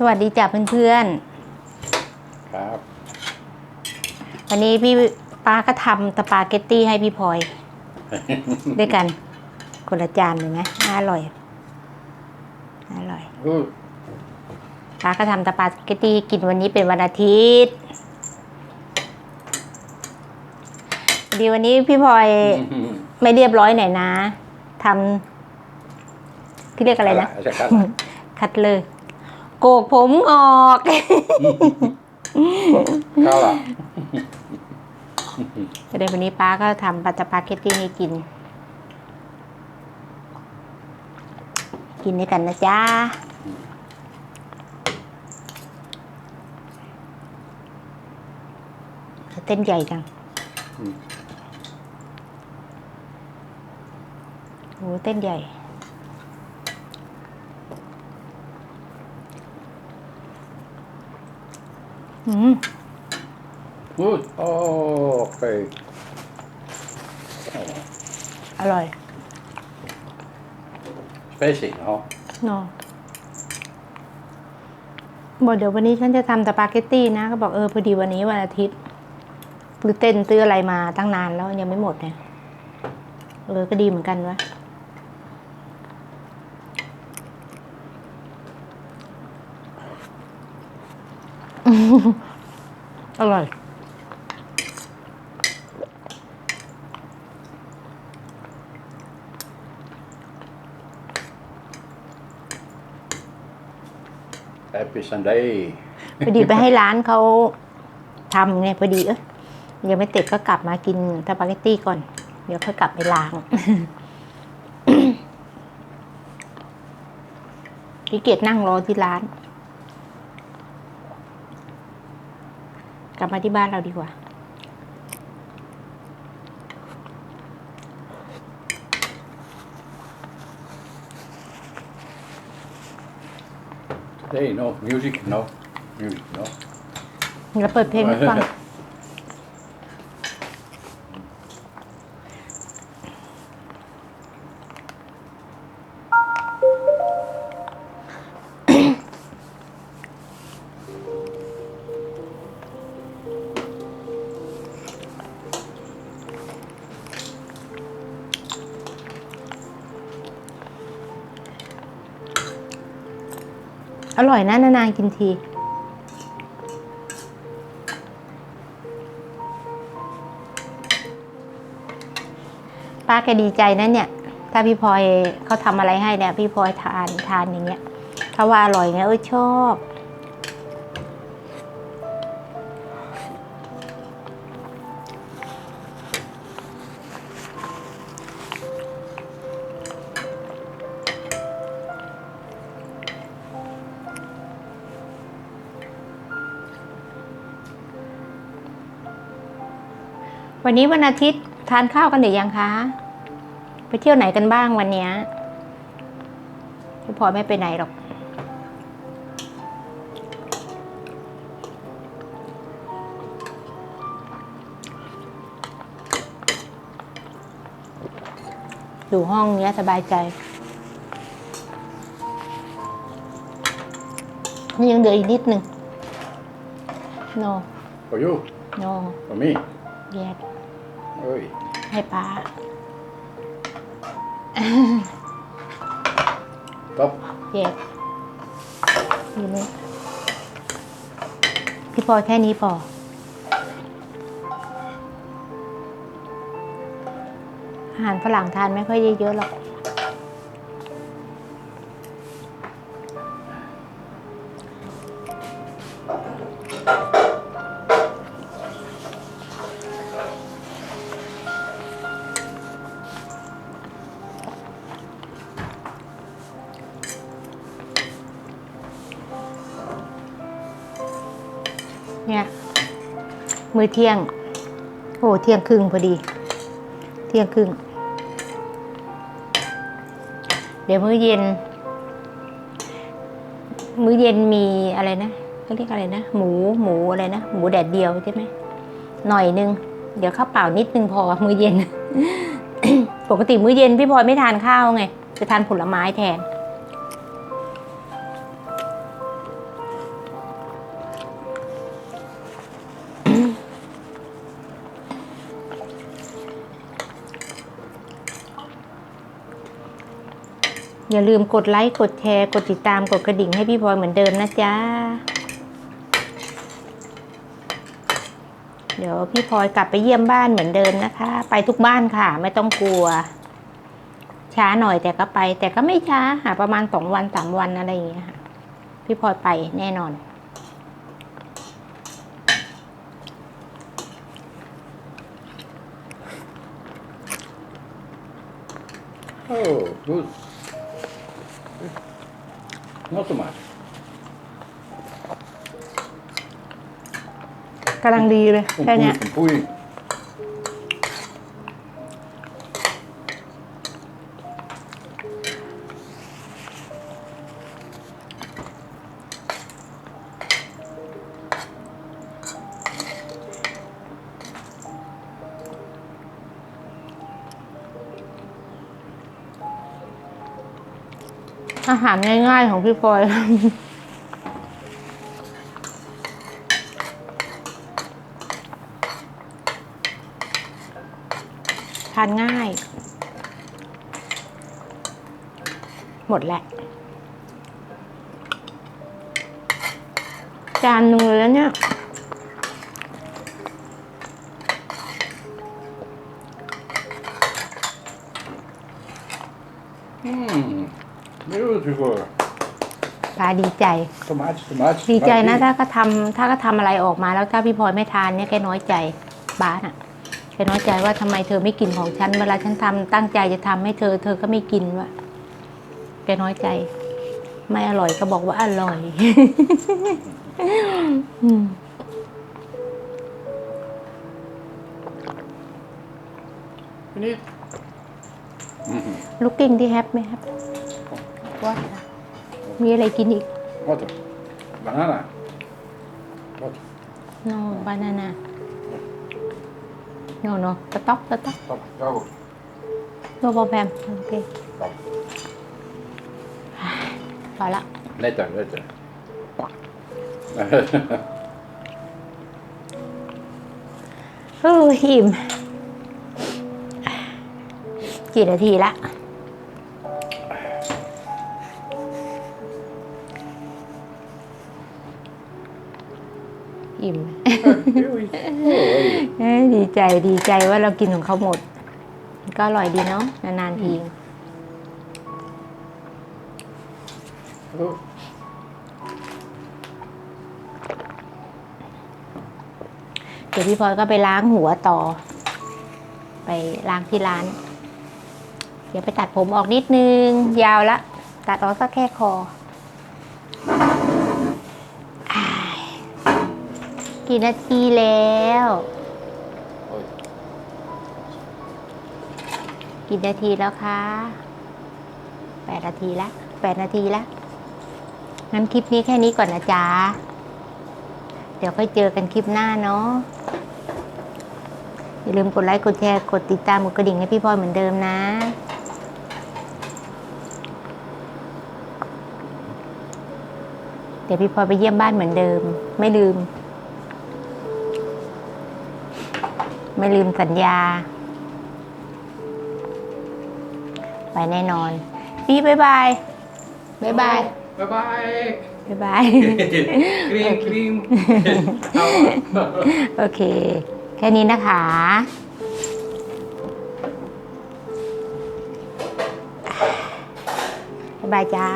สวัสดีจ้ะเพื่อนครับๆวันนี้พี่ป้าก็ทำสปาเกตตี้ให้พี่พลอย ด้วยกัน คนละจานเลยไหมอร่อย อร่อยอู้ป้าก็ทำสปาเกตตี้กินวันนี้เป็นวันอาทิตย์พอดีวันนี้พี่พลอยไม่เรียบร้อยหน่อยนะทำที่เรียกอะไรนะจะกัดคัดเลย โกกผมออก เข้าละก็เลยวันนี้ป้าก็ทำปัตตาปาเกตตี้ให้กิน กินด้วยกันนะจ๊ะเต้นใหญ่จังโอ้เต้นใหญ่ อืมอู้โอเคอร่อย spicy เนาะเนาะบอกเดี๋ยววันนี้ฉันจะทำสปาเกตตี้นะ ก็บอกเออพอดีวันนี้วันอาทิตย์ซื้อเต้นซื้ออะไรมาตั้งนานแล้วยังไม่หมดเนี่ยเออก็ดีเหมือนกันวะ อร่อยแ Happy Sunday พอดีไปให้ร้านเขาทำไงพอดีเออยังไม่เสร็จก็กลับมากินสปาเกตตี้ก่อน เดี๋ยวค่อยกลับไปล้างขี้เกียจนั่งรอที่ร้าน กลับมาที่บ้านเราดีกว่า Today no music no music no เราเปิดเพลงให้ฟัง อร่อยนะนานๆกินทีป้าแกดีใจนะเนี่ย ถ้าพี่พลอยเขาทำอะไรให้เนี่ย พี่พลอยทานทานอย่างเงี้ยถ้าว่าอร่อยเงี้ยเออชอบ วันนี้วันอาทิตย์ทานข้าวกันหรือยังคะ ไปเที่ยวไหนกันบ้างวันเนี้ยพี่พลอยไม่ไปไหนหรอก อยู่ห้องเนี้ยสบายใจนี่ยังเหลืออีกนิดหนึ่ง no for you no for me yes เอ้ยให้ป้า top เย็ดอยู่นี่พี่ปอยแค่นี้พออาหารฝรั่งทานไม่ค่อยเยอะๆหรอก มือเที่ยง โอ้เที่ยงครึ่งพอดี เที่ยงครึ่ง เดี๋ยวมื้อเย็น มื้อเย็นมีอะไรนะเขาเรียกอะไรนะ หมูหมูอะไรนะ หมูแดดเดียวใช่ไหมหน่อยนึง เดี๋ยวข้าวเปล่านิดนึงพอมื้อเย็น ปกติมื้อเย็นพี่พลอยไม่ทานข้าวไงจะทานผลไม้แทน อย่าลืมกดไลค์ กดแชร์ กดติดตาม กดกระดิ่งให้พี่พลอยเหมือนเดิมนะจ๊ะ เดี๋ยวพี่พลอยกลับไปเยี่ยมบ้านเหมือนเดิมนะคะ ไปทุกบ้านค่ะ ไม่ต้องกลัว ช้าหน่อยแต่ก็ไป แต่ก็ไม่ช้าค่ะ ประมาณสองวันสามวันอะไรอย่างเงี้ยค่ะ พี่พลอยไปแน่นอน Oh, good. Not so much. กำลังดีเลย Un แค่เนี้ย pui, un อาหารง่ายๆของพี่พลอยทานง่าย หมดแหละจานหนึงเลยแล้วเนี่ย Mm. Beautiful. ปลาดีใจ So much, so much. ดีใจนะ Much. ถ้าก็ทำถ้าก็ทำอะไรออกมาแล้วถ้าพี่พลอยไม่ทานเนี่ยแกน้อยใจบ้านอะแกน้อยใจว่าทำไมเธอไม่กินของฉันเวลาฉันทำตั้งใจจะทำให้เธอ เธอก็ไม่กินวะแกน้อยใจ ไม่อร่อยก็บอกว่าอร่อย อืม Finish? Mhm. looking ที่แฮปไหมครับว่ามีอะไรกินอีก What? Banana. What? no banana no no สต๊อกสต๊อก Stop. Go. no problem โอเค Stop. พอละ Later, later. เอออิ่ม กี่นาทีละ อิ่ม Oj. เอ้ยดีใจดีใจว่าเรากินของเขาหมด ก็อร่อยดีเนาะนานๆที Oh. เดี๋ยวพี่พลอยก็ไปล้างหัวต่อ ไปล้างที่ร้าน เดี๋ยวไปตัดผมออกนิดนึง ยาวละ ตัดออกสักแค่คออ้ กี่นาทีแล้ว Oj. กี่นาทีแล้วคะแปดนาทีละแปดนาทีละงั้นคลิปนี้แค่นี้ก่อนนะจ๊ะ เดี๋ยวค่อยเจอกันคลิปหน้าเนาะ อย่าลืมกดไลค์ กดแชร์ กดติดตามกดกระดิ่งให้พี่พลอยเหมือนเดิมนะ เดี๋ยวพี่พลอยไปเยี่ยมบ้านเหมือนเดิม ไม่ลืม ไม่ลืมสัญญา ไปแน่นอน พี่บายบายบายบาย Bye bye. บายบาย cream, cream. โอเค แค่นี้นะคะบ๊ายบายจ้า